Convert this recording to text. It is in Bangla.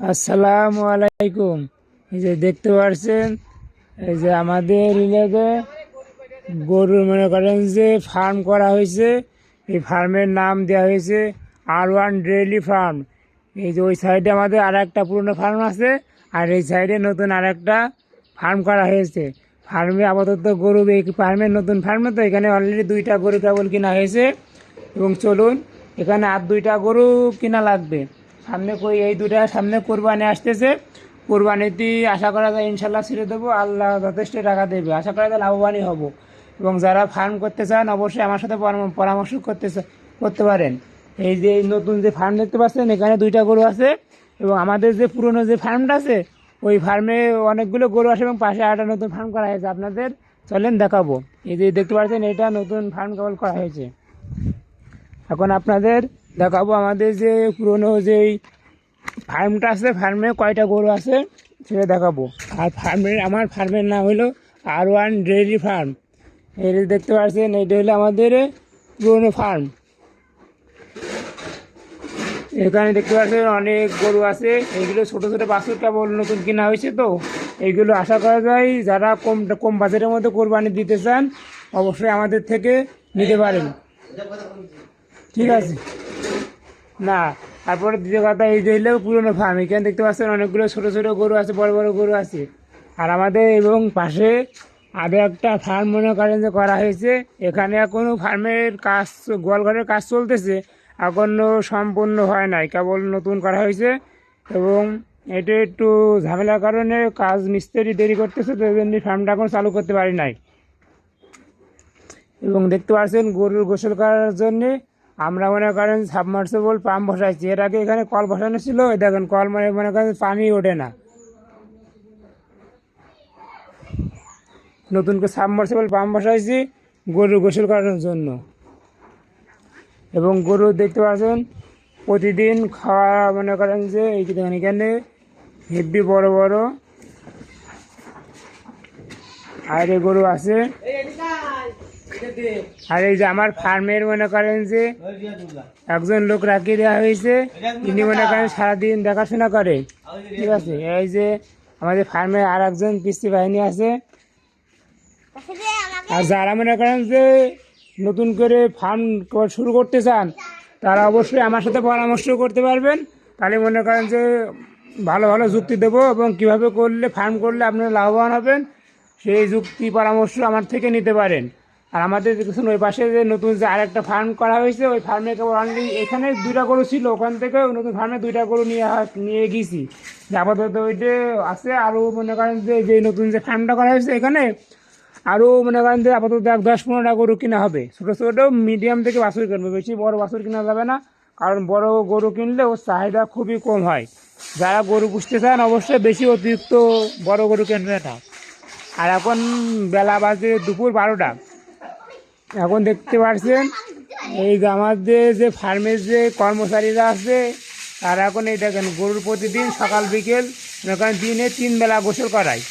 আসসালামু আলাইকুম। এই যে দেখতে পাচ্ছেন এই যে আমাদের এলাকায় গরুর মনে করেন যে ফার্ম করা হয়েছে, এই ফার্মের নাম দেওয়া হয়েছে আর ওয়ান ডেইলি ফার্ম এই যে ওই সাইডে আমাদের আর একটা পুরনো ফার্ম আছে, আর এই সাইডে নতুন আর একটা ফার্ম করা হয়েছে। ফার্মে আপাতত গরু, এই ফার্মের নতুন ফার্মে তো এখানে অলরেডি দুইটা গরু কেবল কিনা হয়েছে। এবং চলুন, এখানে আর দুইটা গরু কিনা লাগবে। সামনে কই, এই দুটা সামনে কোরবানি আসতেছে। কোরবানিতে আশা করা যায় ইনশাল্লাহ ছেড়ে দেবো। আল্লাহ যথেষ্ট টাকা দেবে। আশা করা যায় লাভবানই হব। এবং যারা ফার্ম করতে চান, অবশ্যই আমার সাথে পরাম- পরামর্শ করতে করতে পারেন। এই যে নতুন যে ফার্ম দেখতে পাচ্ছেন, এখানে দুইটা গরু আছে। এবং আমাদের যে পুরনো যে ফার্মটা আছে, ওই ফার্মে অনেকগুলো গরু আছে এবং পাশে একটা নতুন ফার্ম করা হয়েছে আপনাদের। চলেন দেখাবো। এই যে দেখতে পাচ্ছেন, এটা নতুন ফার্ম কেবল করা হয়েছে। এখন আপনাদের দেখাবো আমাদের যে পুরনো যেই ফার্মটা আছে, ফার্মে কয়টা গরু আছে সেটা দেখাবো। আর ফার্মের আমার ফার্মের নাম হলো আর ওয়ান ডেয়ারি ফার্ম এটা দেখতে পাচ্ছেন, এটা হলো আমাদের পুরনো ফার্ম। এখানে দেখতে পাচ্ছেন অনেক গরু আছে। এইগুলো ছোটো ছোটো বাছুর কেবল নতুন কেনা হয়েছে তো। এইগুলো আশা করা যায়, যারা কম কম বাজারের মধ্যে কোরবানি দিতে চান, অবশ্যই আমাদের থেকে নিতে পারেন। ঠিক আছে। না, তারপরে দ্বিতীয় কথা এই হলো পুরনো ফার্ম এখানে দেখতে পাচ্ছেন অনেকগুলো ছোট ছোট গরু আছে, বড় বড় গরু আছে। আর আমাদের এবং পাশে আরও একটা ফার্ম মনে করেন যে করা হয়েছে। এখানে এখনও ফার্মের কাজ, গোয়ালঘরের কাজ চলতেছে এখনও সম্পূর্ণ হয় নাই, কেবল নতুন করা হয়েছে। এবং এটা একটু ঝামেলার কারণে কাজ মিস্ত্রি দেরি করতেছে, তো জন্য ফার্মটা এখন চালু করতে পারি নাই। এবং দেখতে পাচ্ছেন গরুর গোসল করার জন্যে আমরা মনে করেন সাবমার্সেবল পাম্প বসাইছি। এর আগে এখানে কল বসানো ছিল দেখেন কল মানে মনে করেন পানি ওঠে না। নতুন করে সাবমার্সেবল পাম্প বসাইছি, গরু গোসল করানোর জন্য। এবং গরু দেখতে পাচ্ছেন, প্রতিদিন খাওয়া মনে করেন যে, এই দেখেন এখানে হেভি বড় বড় আর গরু আছে। আর এই যে আমার ফার্মের মনে করেন যে একজন লোক রাখিয়ে দেওয়া হয়েছে তিনি মনে করেন সারাদিন দেখাশোনা করে। ঠিক আছে? এই যে আমাদের ফার্মে আর একজন পিস্তি বাহিনী আছে। আর যারা মনে করেন যে নতুন করে ফার্ম শুরু করতে চান, তারা অবশ্যই আমার সাথে পরামর্শ করতে পারবেন। তাহলে মনে করেন যে ভালো ভালো যুক্তি দেবো এবং কীভাবে করলে, ফার্ম করলে আপনারা লাভবান হবেন, সেই যুক্তি পরামর্শ আমার থেকে নিতে পারেন। আর আমাদের দেখুন ওই পাশে যে নতুন যে আরেকটা ফার্ম করা হয়েছে, ওই ফার্মে কেবল অনলি এখানে দুইটা গরু ছিল, ওখান থেকে নতুন ফার্মে দুইটা গরু নিয়ে নিয়ে যে আপাতত ওইটা আছে, আরও মনে করেন যে যে নতুন যে ফার্মটা করা হয়েছে এখানে, আরও মনে করেন যে আপাতত এক দশ পনেরোটা গরু কিনা হবে। ছোটো ছোটো মিডিয়াম থেকে বাছুর কিনবে, বেশি বড় বাছুর কিনা যাবে না, কারণ বড় গরু কিনলে ওর চাহিদা খুবই কম হয়। যারা গরু পুষতে চান, অবশ্যই বেশি অতিরিক্ত বড় গরু কিনবে না। আর এখন বেলা বাজে দুপুর বারোটা। এখন দেখতে পাচ্ছেন এই যে আমাদের যে ফার্মের যে কর্মচারীরা আছে, তারা এখন এই দেখেন, গরুর প্রতিদিন সকাল বিকেল ওখানে দিনে তিন বেলা গোসল করায়।